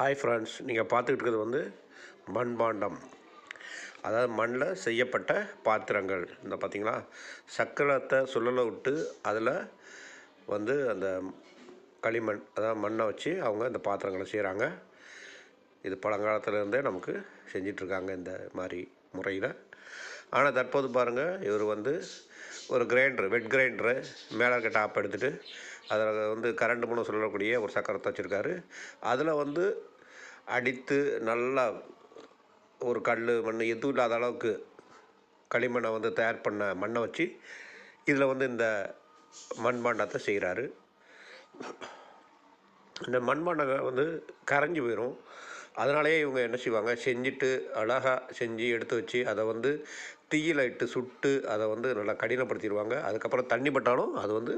Hi friends நீங்கள் பார்த்துக்கிட்டு இருக்கிறது வந்து மண்பாண்டம். அதாவது மண்ணில் செய்யப்பட்ட பாத்திரங்கள். இந்த பார்த்திங்களா சக்கரத்தை சுழலை விட்டு அதில் வந்து அந்த களிமண் அதாவது மண்ணை வச்சு அவங்க இந்த பாத்திரங்களை செய்கிறாங்க இது பழங்காலத்துலேருந்தே நமக்கு செஞ்சிட்ருக்காங்க இந்த மாதிரி முறையில். ஆனால் தற்போது பாருங்கள் இவர் வந்து ஒரு கிரைண்டர் வெட் கிரைண்டரு மேலே இருக்க டாப் எடுத்துகிட்டு அதில் வந்து கரண்ட் மூலம் சொல்லக்கூடிய ஒரு சக்கரத்தை வச்சுருக்காரு. அதில் வந்து அடித்து நல்லா ஒரு கல் மண் எதுவும் இல்லாத அளவுக்கு களிமண்ணை வந்து தயார் பண்ண மண்ணை வச்சு இதில் வந்து இந்த மண்பாண்டத்தை செய்கிறாரு. இந்த மண்பாண்டம் வந்து கரைஞ்சி போயிடும் அதனாலேயே இவங்க என்ன செய்வாங்க? செஞ்சுட்டு அழகாக செஞ்சு எடுத்து வச்சு அதை வந்து தீயில் இட்டு சுட்டு அதை வந்து நல்லா கடினப்படுத்திடுவாங்க. அதுக்கப்புறம் தண்ணி பட்டாலும் அது வந்து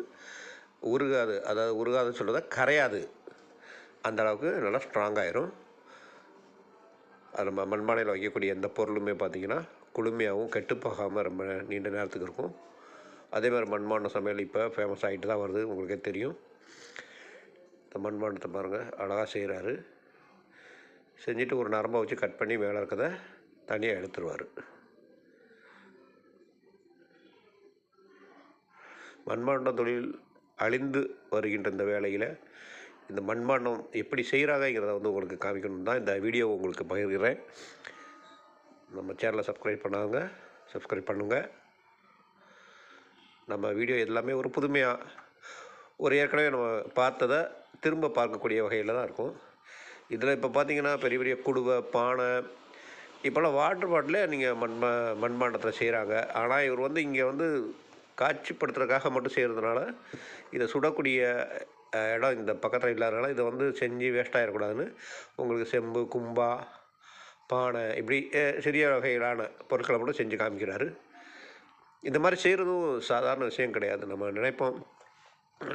உருகாது அதாவது உருகாதுன்னு சொல்கிறத கரையாது. அந்த அளவுக்கு நல்லா ஸ்ட்ராங் அது நம்ம மண்பானையில் வைக்கக்கூடிய எந்த பொருளுமே பார்த்திங்கன்னா குளுமையாகவும் கெட்டுப்போகாமல் ரொம்ப நீண்ட நேரத்துக்கு இருக்கும். அதே மாதிரி மண்பாண்ட சமையல் இப்போ ஃபேமஸ் ஆகிட்டு தான் வருது உங்களுக்கே தெரியும். இந்த மண்பானத்தை பாருங்கள் அழகாக செய்கிறாரு செஞ்சுட்டு ஒரு நரம்பை வச்சு கட் பண்ணி மேலே இருக்கிறத தனியாக எடுத்துருவார். மண்பாண்ட தொழில் அழிந்து வருகின்ற இந்த வேலையில் இந்த மண்பாண்டம் எப்படி செய்கிறாங்கங்கிறத வந்து உங்களுக்கு காமிக்கணும் தான் இந்த வீடியோவை உங்களுக்கு பகிர்கிறேன். நம்ம சேனலை சப்ஸ்கிரைப் பண்ணாங்க சப்ஸ்கிரைப் பண்ணுங்கள் நம்ம வீடியோ எல்லாமே ஒரு புதுமையாக ஒரு ஏற்கனவே நம்ம பார்த்ததை திரும்ப பார்க்கக்கூடிய வகையில் தான் இருக்கும். இதில் இப்போ பார்த்தீங்கன்னா பெரிய பெரிய குடுவை பானை இப்போல்லாம் வாட்டர் பாட்டிலே நீங்கள் மண்ம மண்பாண்டத்தில் செய்கிறாங்க ஆனால் இவர் வந்து இங்கே வந்து காட்சிப்படுத்துறதுக்காக மட்டும் செய்கிறதுனால இதை சுடக்கூடிய இடம் இந்த பக்கத்தில் இல்லாதனால இதை வந்து செஞ்சு வேஸ்ட் ஆகிடக்கூடாதுன்னு உங்களுக்கு செம்பு கும்பா பானை இப்படி சிறிய வகையிலான பொருட்களை மட்டும் செஞ்சு காமிக்கிறாரு. இந்த மாதிரி செய்கிறதும் சாதாரண விஷயம் கிடையாது. நம்ம நினைப்போம்.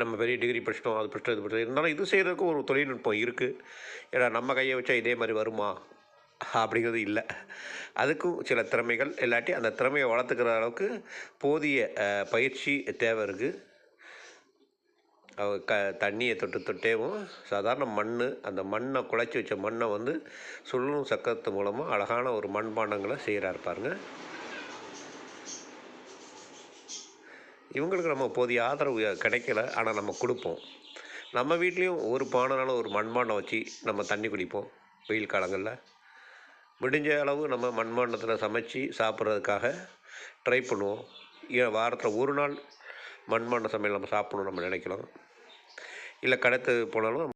நம்ம பெரிய டிகிரி படிச்சிட்டோம் அது படிச்சிட்டோம் இது படிச்சிட்டோம். இருந்தாலும் இது செய்கிறதுக்கும் ஒரு தொழில்நுட்பம் இருக்குது ஏன்னா நம்ம கையை வச்சா இதே மாதிரி வருமா? அப்படிங்கிறது இல்லை. அதுக்கும் சில திறமைகள். இல்லாட்டி அந்த திறமையை வளர்த்துக்கிற அளவுக்கு போதிய பயிற்சி தேவை இருக்குது க தண்ணியை தொட்டு தொட்டேவும் சாதாரண மண் அந்த மண்ணை குழச்சி வச்ச மண்ணை வந்து சுழலும் சக்கரத்து மூலமாக அழகான ஒரு மண்பாண்டங்களை செய்கிறாரு பாருங்க. இவங்களுக்கு நம்ம போதிய ஆதரவு கிடைக்கல ஆனால் நம்ம கொடுப்போம். நம்ம வீட்லேயும் ஒரு பானைனாலும் ஒரு மண்பாண்டம் வச்சு நம்ம தண்ணி குடிப்போம் வெயில் காலங்களில். முடிஞ்ச அளவு நம்ம மண்பாண்டத்தில் சமைச்சு சாப்பிட்றதுக்காக ட்ரை பண்ணுவோம். ஏன் வாரத்தில் ஒரு நாள் மண்பாண்ட சமையல் நம்ம சாப்பிட்ணும் நம்ம நினைக்கலாம் இல்லை கடத்து போனாலும்